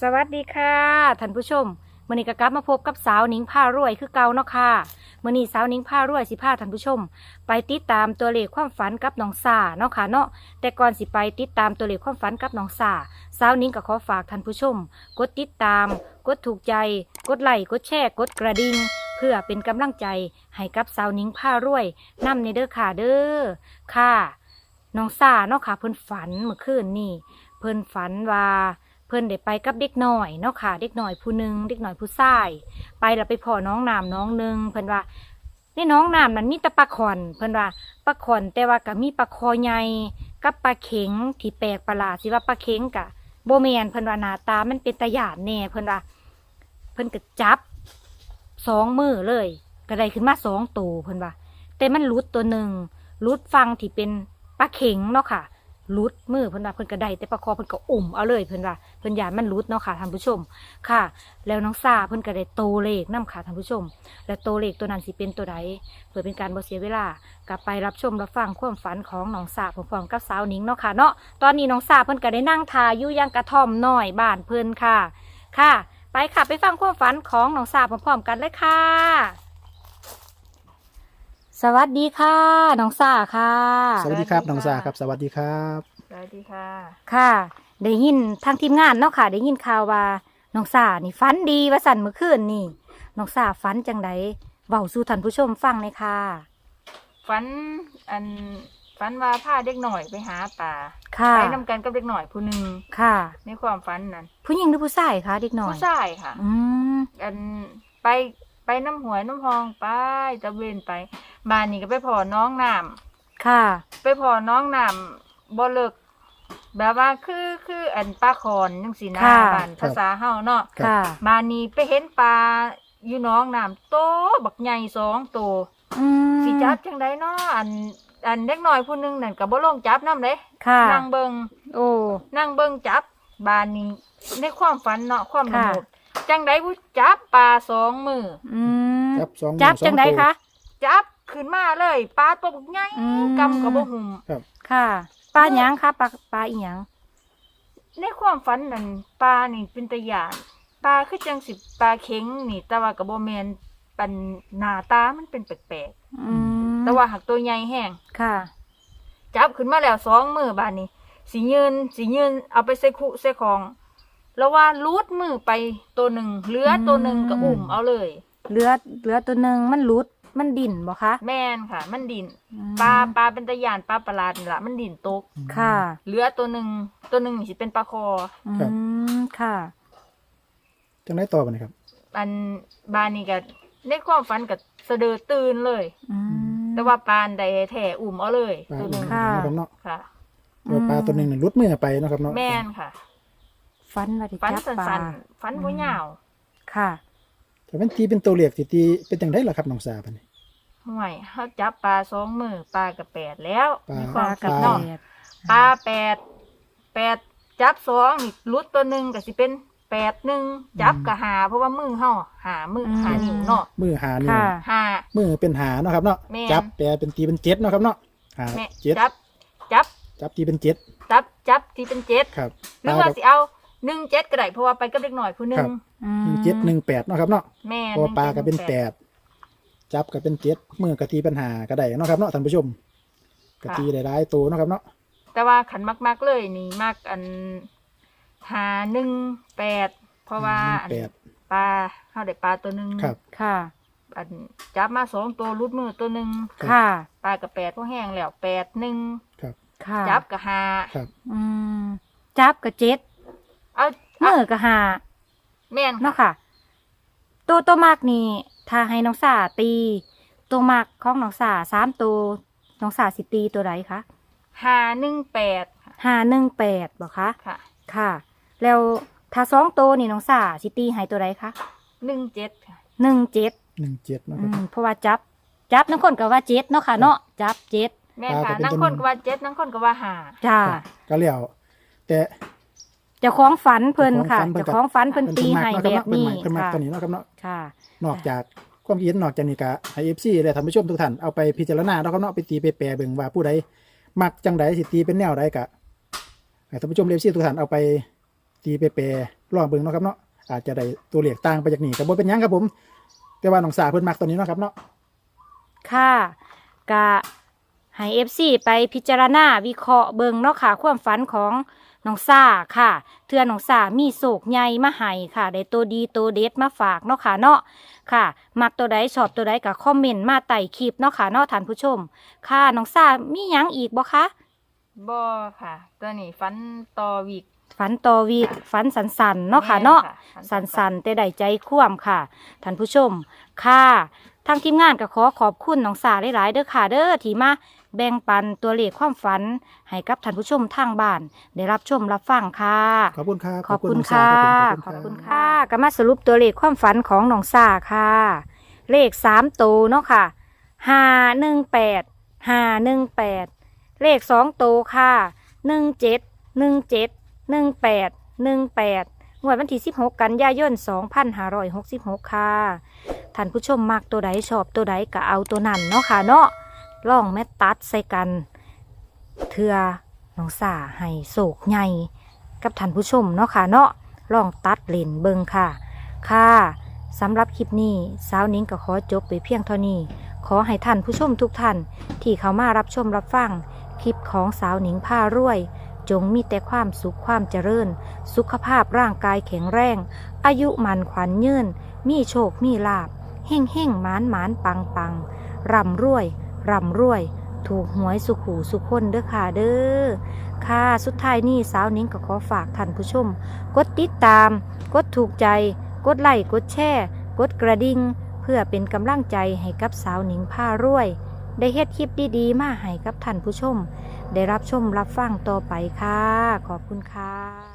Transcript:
สวัสดีค่ะท่านผู้ชมมื่อนี้ก็กลับมาพบกับสาวหนิงผ้ารวยคือเก่าเนาะค่ะมื่อนี้สาวหนิงผ้ารวยสิพาท่านผู้ชม ไปติดตามตัวเลขความฝันกับน้องสาเนาะค่ะเนาะแต่ก่อนสิไปติดตามตัวเลขความฝันกับน้องสาสาวหนิงก็ขอฝากท่านผู้ชม กดติดตาม กดถูกใจ กดไลค์กดแชร์กดกระดิ่งเพื่อเป็นกำลังใจให้กับสาวหนิงผ้ารวยนำในเด้อค่ะเด้อค่ะน้องสาเนาะค่ะเพิ่นฝันเมื่อคืนนี่เพิ่นฝันว่า เพิ่นได้ไปกับเด็กหน้อยเนาะค่ะ เด็กหน้อยผู้หนึ่งเด็กหน้อยผู้ชายไปแล้วไปพ่อน้องน้ำน้องหนึ่งเพิ่นว่าในน้องน้ำนั้นมีแต่ปลาขอน เพิ่นว่าปลาขอนแต่ว่าก็มีปลาคอใหญ่กับปลาเข็งที่แปลกประหลาดสิว่าปลาเข็งกะโบแมนเพิ่นว่าหน้าตามันเป็นตาหยาดแน่เพิ่นว่าเพิ่นก็จับสองมือเลยก็ได้ขึ้นมาสองตัวเพิ่นว่าแต่มันหลุดตัวหนึ่งหลุดฟังที่เป็นปลาเข็งเนาะค่ะ ลุดมือเพิ่นว่าเพิ่นก็ได้แต่ปลาคอเพิ่นก็อุ่มเอาเลยเพิ่นว่าเพิ่นยานมันลุดเนาะค่ะท่านผู้ชมค่ะ แล้วน้องซาเพิ่นก็ได้โตเลขนํค่ะท่านผู้ชม และโตเลขตัวนั้นสิเป็นตัวใดเพื่อเป็นการบ่เสียเวลากลับไปรับชมรับฟังความฝันของน้องซาพร้อมๆกับสาวหนิงเนาะค่ะเนาะตอนนี้น้องซาเพิ่นก็ได้นั่งทาอยู่ยังกระท่อมน้อยบ้านเพิ่นค่ะ ค่ะ ไปค่ะไปฟังความฝันของน้องซาพร้อมๆกันเลยค่ะ สวัสดีค่ะน้องซาค่ะ สวัสดีครับสวัสดีค่ะน้องสาครับ สวัสดีครับสวัสดีค่ะ ค่ะ ได้ยินทางทีมงานเนาะค่ะ ได้ยินข่าวว่าน้องซานี่ฝันดีว่าสั่นเมื่อคืนนี่น้องซาฝันจังไดเว้าสู่ท่านผู้ชมฟังเลยค่ะฝันอันฝันว่าพาเด็กหน่อยไปหาป่าค่ะไปนำกันกับเด็กหน่อยผู้หนึ่งค่ะ ในความฝันนั้นผู้หญิงหรือผู้ชายคะเด็กน้อยผู้ชายค่ะ อืมอันไปไปน้ำหวยน้ำพองไปตะเวนไป บ้านนี้ก็ไปพอน้องน้ค่ะำไปพอน้องน้ำบ่เลิกแบบว่าคือคืออันปลาคอนจังสีนาค่ะ บ้านภาษาเฮาเนาะครับ ค่ะ บ้านนี้ไปเห็นปลาอยู่น้องน้ำโตบักใหญ่สองโตอืมสิจับจังไดเนาะอันอันเด็กน้อยผู้หนึงนั่นก็บ่ลงจับนำเด้ค่ะ นั่งเบิง โอ้ นั่งเบิงจับบานนี้ในความฝันเนาะความละค่ะโมบจังไดผู้จับปลาสองมืออืม จับสองจับมือสอจังไดตัว คะ จับ ขึ้นมาเลยปลาตัวบักใหญ่อืม กำกับบ่หุ่มค่ะปลาหยังคะปลาปลาอีหยังในความฝันนั่นปลานี่เป็นตะยานปลาคือจังสิปลาเข็งนี่ แต่ว่าก็บ่แม่นปันหน้าตามันเป็นแปลกอืมๆแต่ว่าหักตัวใหญ่แห้ง ค่ะ จับขึ้นมาแล้วสองมือบานนี้สิยืนสิยืนเอาไปใส่คุใส่ของ แล้วว่าลูดมือไปตัวหนึ่งเหลือตัวหนึ่งก็อุ้มเอาเลยเหลือเหลือตัวหนึ่งมันหลุด มันดิ่นบ่คะ แม่นค่ะ มันดินอืมปลาปลาเป็นตะยานปลาประหลาดนี่ละมันดินตก ค่ะ เหลือตัวหนึ่งตัวหนึ่งนี่สิเป็นปลาคอ อืมค่ะ จังได้ต่อไปนะครับ อันบานนี้ก็ในความฝันก็สะเดือตื่นเลย อืม แต่ว่าปลาใดแถ่อุ้มเอาเลยปลาตัวหนึ่งค่ะ นะครับเนาะค่ะ เดี๋ยวปลาตัวหนึ่งน่ะหลุดมือไปเนาะครับเนาะ แม่นค่ะ ฟันว่าได้ฝันจับปลาสันๆฝันบ่ยาว ค่ะ แต่เป็นตีเป็นตัวเลียกสิตีเป็นจังได้ล่ะครับน้องสาปะนี่ห่วยเขาจับปลาสองมือปลากับแปดแล้วปลามี คปวาลามกระฝันแดเนาะดปลาแปดแปดจับสองนี่รุดตัวหนึ่งก็สิเป็นแปดหนึ่งจับกับหาเพราะว่ามือเฮาหามือหานิ้วเนาะมือหานี่ค่ะ หา มือเป็นหาเนาะครับเนาะแม่น จับแปลเป็นตีเป็นเจ็ดเนาะครับเนาะหาแม่เจ็ดจับจับจับตีเป็นเจ็ดจับจับที่เป็นเจ็ดครับหรือว่าสิเอาหนึ่งเจ็ดก็ได้เพราะว่าไปกับเด็กหน่อยผู้หนึ่ครังบ อืมหนึ่งเจ็ดหนึ่งแปดเนาะครับเนาะแม่เพอปลาก็เป็นแปดจับก็เป็นเจ็ดมือกะตีเป็นหาก็ได้เนาะครับเนาะท่านผู้ชมกะตีได้หลายตัวเนาะครับเนาะแต่ว่าขันมากๆเลยนี่มากอันหาหนึ่งแปดเพราะว่าอันแปดปลาเขาได้ปลาตัวหนึ่งครับ ค่ะ อันจับมาสองตัวรุดมือตัวหนึ่งครับ ค่ะ ปลากับแปดพวกแห้งแล้วแปดหนึ่งครับค่ะจับกับหาครับ อืมจับกับเจ็ดเอามืเอาอกับหา แม่นเนาะค่ะ ตัวตัวมากนี่ถ้าให้น้องสาตี ตัวมากของน้องสาสามตัวน้องสาสิตีตัวไหนคะหาหนึ่งแปดห้าหนึ่งแปดบอกคะค่ะค่ะ แล้วถ้าสองตัวนี่น้องสาสิตีให้ตัวไหนคะหนึ่งเจ็ดค่ะหนึ่งเจ็ดหนึ่งเจ็ดเนาะคอืรับ มเพราะว่าจับ จับนังคนก็ว่าเจ็ดเนาะค่ะ เนาะจับเจ็ดแม่นปลาค่ะก็เป็นนั่งตัวคนหนึ่งก็ว่าเจ็ดนั่งคนก็ว่าหาจ้าก็เลี้ยวแต่ เจ้าของฝันเพิ่นค่ะเจ้าเจ้าขขอองงฝัฝันนเพิ่เพิ่นนตีให้เพิ่นแบมักบนี้เพิ่นมักค่ะตัวนี้เนาะครับเนาะค่ะ นอกจากความคิดเห็นนอกจากนี้ก็ให้ FC และท่านผู้ชมทุกท่านเอาไปพิจารณาเนาะครับเนาะไปตีไปแปรเบิ่งว่าผู้ใดมักจังใดสิตีเป็นแนวใดก็ให้ท่านผู้ชม FC ทุกท่านเอาไปตีไปแปรลองเบิ่งเนาะครับเนาะอาจจะได้ตัวเลขต่างไปจากนี้ก็บ่เป็นหยังครับผม แต่ว่าน้องสาเพิ่นมักตัวนี้เนาะครับเนาะค่ะกะให้เอฟซีไปพิจารณาวิเคราะห์เบิงเนาะค่ะ ความฝันของ น้องซ่าค่ะ เทือน้องซ่ามีโศกใหญ่มาให้ค่ะได้ตัวดีตัวเด็ดมาฝากเนาะค่ะเนาะค่ะ มักตัวใดชอบตัวใดก็คอมเมนต์มาใต้คลิปเนาะค่ะเนาะท่านผู้ชม ค่ะน้องซ่ามีหยังอีกบ่คะบ่ค่ะ ตัวนี้ฟันต่อวิก ฝันต่อวีกฝันสันสันๆเนาะค่ะเนาะสันสันๆแต่ได้ใจคว่ำค่ะ ท่านผู้ชม ค่ะ ทางทีมงานก็ขอขอบคุณน้องสาหลายๆเด้อค่ะเด้อที่มาแบ่งปันตัวเลขความฝัน ให้กับท่านผู้ชมทางบ้าน ได้รับชมรับฟังค่ะ ขอบคุณครับขอบคุณน้งค่ะสาขรัอบผมคุณค่ะก็มาสรุปตัวเลขความฝันของน้องสาค่ะ เลขสามตัวเนาะค่ะห้าหนึ่งแปดห้าหนึ่งแปดเลขสองตัวค่ะหนึ่งเจ็ดหนึ่งเจ็ดหนึ่งแปดหนึ่งแปดงวดวันที่สิบหกกันยายนสองพันห้าร้อยหกสิบหกค่ะ ท่านผู้ชมมักตัวใดชอบตัวใดก็เอาตัวนั้นเนาะค่ะเนาะลองแม่ตัดใส่กัน เทือน้องสาให้โศกใหญ่กับท่านผู้ชมเนาะค่ะเนาะลองตัดเลนเบิงค่ะ ค่ะสำหรับคลิปนี้สาวนิ้งก็ขอจบไปเพียงเท่านี้ ขอให้ท่านผู้ชมทุกท่าน ที่เข้ามารับชมรับฟัง คลิปของสาวนิงผ้ารวย จงมีแต่ความสุขความเจริญ สุขภาพร่างกายแข็งแรง อายุมันขวัญยืน มีโชค มีลาบเฮ่งเฮ่งมานมานปังปังร่ำรวยร่ำรวย ถูกหวยสุขหูสุขคนเด้อค่ะเด้อค่ะ สุดท้ายนี้สาวนิ้งก็ขอฝากท่านผู้ชม กดติดตาม กดถูกใจ กดไลค์กดแชร์ กดกระดิ่งเพื่อเป็นกำลังใจให้กับสาวนิงผ้ารวย ได้เฮ็ดคลิปดีๆ มาให้กับท่านผู้ชม ได้รับชมรับฟังต่อไปค่ะ ขอบคุณค่ะ